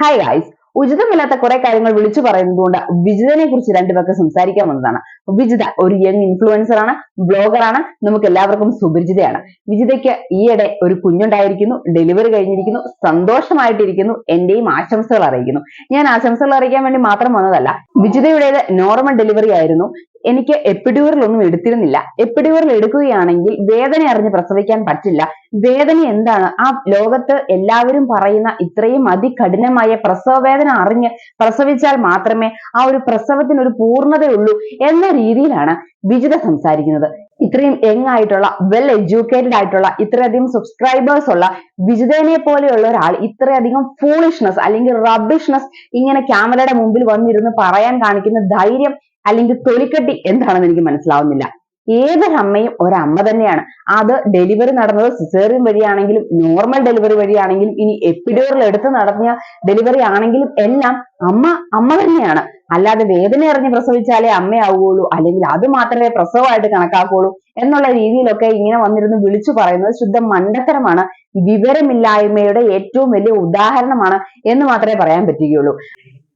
Hi guys ഉചിതമില്ലാത്ത കുറെ കാര്യങ്ങൾ വിളിച്ചു പറയുന്നതുകൊണ്ട് വിജിതനെ കുറിച്ച് രണ്ടുപേർക്ക് സംസാരിക്കാൻ വന്നതാണ്. വിജിത ഒരു യങ് ഇൻഫ്ലുവൻസർ ആണ് ബ്ലോഗർ ആണ് നമുക്ക് എല്ലാവർക്കും സുപരിചിതയാണ്. വിജിതയ്ക്ക് ഈയിടെ ഒരു കുഞ്ഞുണ്ടായിരിക്കുന്നു ഡെലിവറി കഴിഞ്ഞിരിക്കുന്നു സന്തോഷമായിട്ടിരിക്കുന്നു എന്റെയും ആശംസകൾ അറിയിക്കുന്നു. ഞാൻ ആശംസകൾ അറിയിക്കാൻ വേണ്ടി മാത്രം വന്നതല്ല വിജിതയുടേത് നോർമൽ ഡെലിവറി ആയിരുന്നു. എനിക്ക് എപ്പിഡ്യൂറൽ ഒന്നും എടുത്തിരുന്നില്ല. എപ്പിഡ്യൂറൽ എടുക്കുകയാണെങ്കിൽ വേദന അറിഞ്ഞ് പ്രസവിക്കാൻ പറ്റില്ല. വേദന എന്താണ്? ആ ലോകത്ത് എല്ലാവരും പറയുന്ന ഇത്രയും അതികഠിനമായ പ്രസവ വേദന അറിഞ്ഞ് പ്രസവിച്ചാൽ മാത്രമേ ആ ഒരു പ്രസവത്തിന് ഒരു പൂർണതയുള്ളൂ എന്ന രീതിയിലാണ് വിജിത സംസാരിക്കുന്നത്. ഇത്രയും യങ് ആയിട്ടുള്ള വെൽ എഡ്യൂക്കേറ്റഡ് ആയിട്ടുള്ള ഇത്രയധികം സബ്സ്ക്രൈബേഴ്സ് ഉള്ള വിജിതനെ പോലെയുള്ള ഒരാൾ ഇത്രയധികം ഫൂളിഷ്നെസ് അല്ലെങ്കിൽ റബ്ബിഷ്നെസ് ഇങ്ങനെ ക്യാമറയുടെ മുമ്പിൽ വന്നിരുന്ന് പറയാൻ കാണിക്കുന്ന ധൈര്യം അല്ലെങ്കിൽ തൊലിക്കട്ടി എന്താണെന്ന് എനിക്ക് മനസ്സിലാവുന്നില്ല. ഏതൊരമ്മയും ഒരമ്മ തന്നെയാണ്. അത് ഡെലിവറി നടന്നത് സിസേറിയൻ വഴിയാണെങ്കിലും നോർമൽ ഡെലിവറി വഴിയാണെങ്കിലും ഇനി എപ്പിഡോറിൽ എടുത്ത് നടത്തിയ ഡെലിവറി ആണെങ്കിലും എല്ലാം അമ്മ അമ്മ തന്നെയാണ്. അല്ലാതെ വേദന അറിഞ്ഞ് പ്രസവിച്ചാലേ അമ്മയാവുകയുള്ളൂ അല്ലെങ്കിൽ അത് മാത്രമേ പ്രസവമായിട്ട് കണക്കാക്കുകയുള്ളൂ എന്നുള്ള രീതിയിലൊക്കെ ഇങ്ങനെ വന്നിരുന്ന് വിളിച്ചു പറയുന്നത് ശുദ്ധ മണ്ടത്തരമാണ്. വിവരമില്ലായ്മയുടെ ഏറ്റവും വലിയ ഉദാഹരണമാണ് എന്ന് മാത്രമേ പറയാൻ പറ്റുകയുള്ളൂ.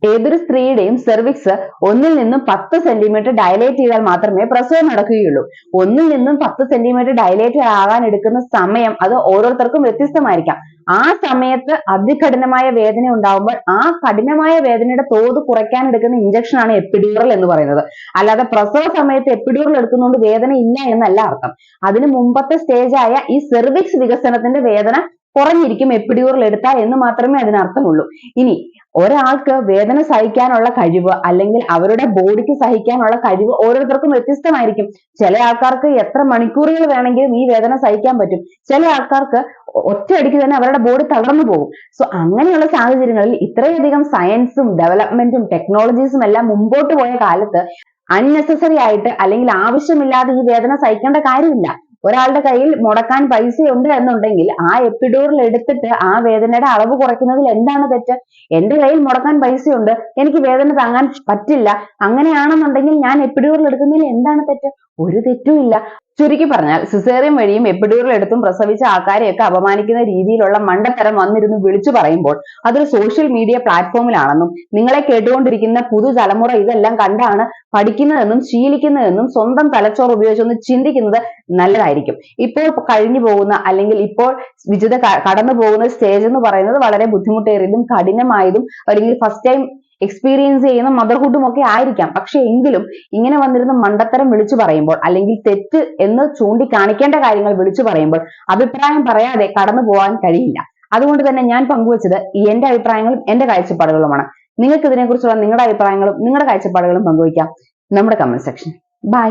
ഏതൊരു സ്ത്രീയുടെയും സെർവിക്സ് ഒന്നിൽ നിന്നും പത്ത് സെന്റിമീറ്റർ ഡയലേറ്റ് ചെയ്താൽ മാത്രമേ പ്രസവം നടക്കുകയുള്ളൂ. ഒന്നിൽ നിന്നും പത്ത് സെന്റിമീറ്റർ ഡയലേറ്റ് ആകാൻ എടുക്കുന്ന സമയം അത് ഓരോരുത്തർക്കും വ്യത്യസ്തമായിരിക്കാം. ആ സമയത്ത് അതികഠിനമായ വേദന ഉണ്ടാകുമ്പോൾ ആ കഠിനമായ വേദനയുടെ തോത് കുറയ്ക്കാൻ എടുക്കുന്ന ഇഞ്ചക്ഷൻ ആണ് എപ്പിഡ്യൂറൽ എന്ന് പറയുന്നത്. അല്ലാതെ പ്രസവ സമയത്ത് എപ്പിഡ്യൂറൽ എടുക്കുന്നതുകൊണ്ട് വേദന ഇല്ല എന്നല്ല അർത്ഥം. അതിന് മുമ്പത്തെ സ്റ്റേജ് ആയ ഈ സെർവിക്സ് വികസനത്തിന്റെ വേദന കുറഞ്ഞിരിക്കും എപ്പിഡ്യൂറൽ എടുത്താൽ എന്ന് മാത്രമേ അതിനർത്ഥമുള്ളൂ. ഇനി ഒരാൾക്ക് വേദന സഹിക്കാനുള്ള കഴിവ് അല്ലെങ്കിൽ അവരുടെ ബോഡിക്ക് സഹിക്കാനുള്ള കഴിവ് ഓരോരുത്തർക്കും വ്യത്യസ്തമായിരിക്കും. ചില ആൾക്കാർക്ക് എത്ര മണിക്കൂറുകൾ വേണമെങ്കിലും ഈ വേദന സഹിക്കാൻ പറ്റും. ചില ആൾക്കാർക്ക് ഒറ്റയടിക്ക് തന്നെ അവരുടെ ബോഡി തളർന്നു പോകും. സോ അങ്ങനെയുള്ള സാഹചര്യങ്ങളിൽ ഇത്രയധികം സയൻസും ഡെവലപ്മെന്റും ടെക്നോളജീസും എല്ലാം മുമ്പോട്ട് പോയ കാലത്ത് അൺനെസസറി ആയിട്ട് അല്ലെങ്കിൽ ആവശ്യമില്ലാതെ ഈ വേദന സഹിക്കേണ്ട കാര്യമില്ല. ഒരാളുടെ കയ്യിൽ മുടക്കാൻ പൈസയുണ്ട് എന്നുണ്ടെങ്കിൽ ആ എപ്പിഡൂറിൽ എടുത്തിട്ട് ആ വേദനയുടെ അളവ് കുറയ്ക്കുന്നതിൽ എന്താണ് തെറ്റ്? എന്റെ കയ്യിൽ മുടക്കാൻ പൈസയുണ്ട് എനിക്ക് വേദന താങ്ങാൻ പറ്റില്ല അങ്ങനെയാണെന്നുണ്ടെങ്കിൽ ഞാൻ എപ്പിഡൂറിൽ എടുക്കുന്നതിൽ എന്താണ് തെറ്റ്? ഒരു തെറ്റുമില്ല ചുരുക്കി പറഞ്ഞാൽ സിസേറിയൻ വഴിയും എപ്പിഡ്യൂറൽ എടുത്തും പ്രസവിച്ച ആൾക്കാരെയൊക്കെ അപമാനിക്കുന്ന രീതിയിലുള്ള മണ്ടത്തരം വന്നിരുന്ന് വിളിച്ചു പറയുമ്പോൾ അതൊരു സോഷ്യൽ മീഡിയ പ്ലാറ്റ്ഫോമിലാണെന്നും നിങ്ങളെ കേട്ടുകൊണ്ടിരിക്കുന്ന പുതുതലമുറ ഇതെല്ലാം കണ്ടാണ് പഠിക്കുന്നതെന്നും ശീലിക്കുന്നതെന്നും സ്വന്തം തലച്ചോറ് ഉപയോഗിച്ചൊന്ന് ചിന്തിക്കുന്നത് നല്ലതായിരിക്കും. ഇപ്പോൾ കഴിഞ്ഞു പോകുന്ന അല്ലെങ്കിൽ ഇപ്പോൾ വിജിത കടന്നു പോകുന്ന സ്റ്റേജ് എന്ന് പറയുന്നത് വളരെ ബുദ്ധിമുട്ടേറിയതും കഠിനമായതും അല്ലെങ്കിൽ ഫസ്റ്റ് ടൈം എക്സ്പീരിയൻസ് ചെയ്യുന്ന മദർഹുഡും ഒക്കെ ആയിരിക്കാം. പക്ഷെ എങ്കിലും ഇങ്ങനെ വന്നിരുന്ന മണ്ടത്തരം വിളിച്ചു പറയുമ്പോൾ അല്ലെങ്കിൽ തെറ്റ് എന്ന് ചൂണ്ടിക്കാണിക്കേണ്ട കാര്യങ്ങൾ വിളിച്ചു പറയുമ്പോൾ അഭിപ്രായം പറയാതെ കടന്നു പോകാൻ കഴിയില്ല. അതുകൊണ്ട് തന്നെ ഞാൻ പങ്കുവച്ചത് എന്റെ അഭിപ്രായങ്ങളും എന്റെ കാഴ്ചപ്പാടുകളുമാണ്. നിങ്ങൾക്ക് ഇതിനെക്കുറിച്ചുള്ള നിങ്ങളുടെ അഭിപ്രായങ്ങളും നിങ്ങളുടെ കാഴ്ചപ്പാടുകളും പങ്കുവയ്ക്കാം. നമ്മുടെ കമന്റ് സെക്ഷൻ ബൈ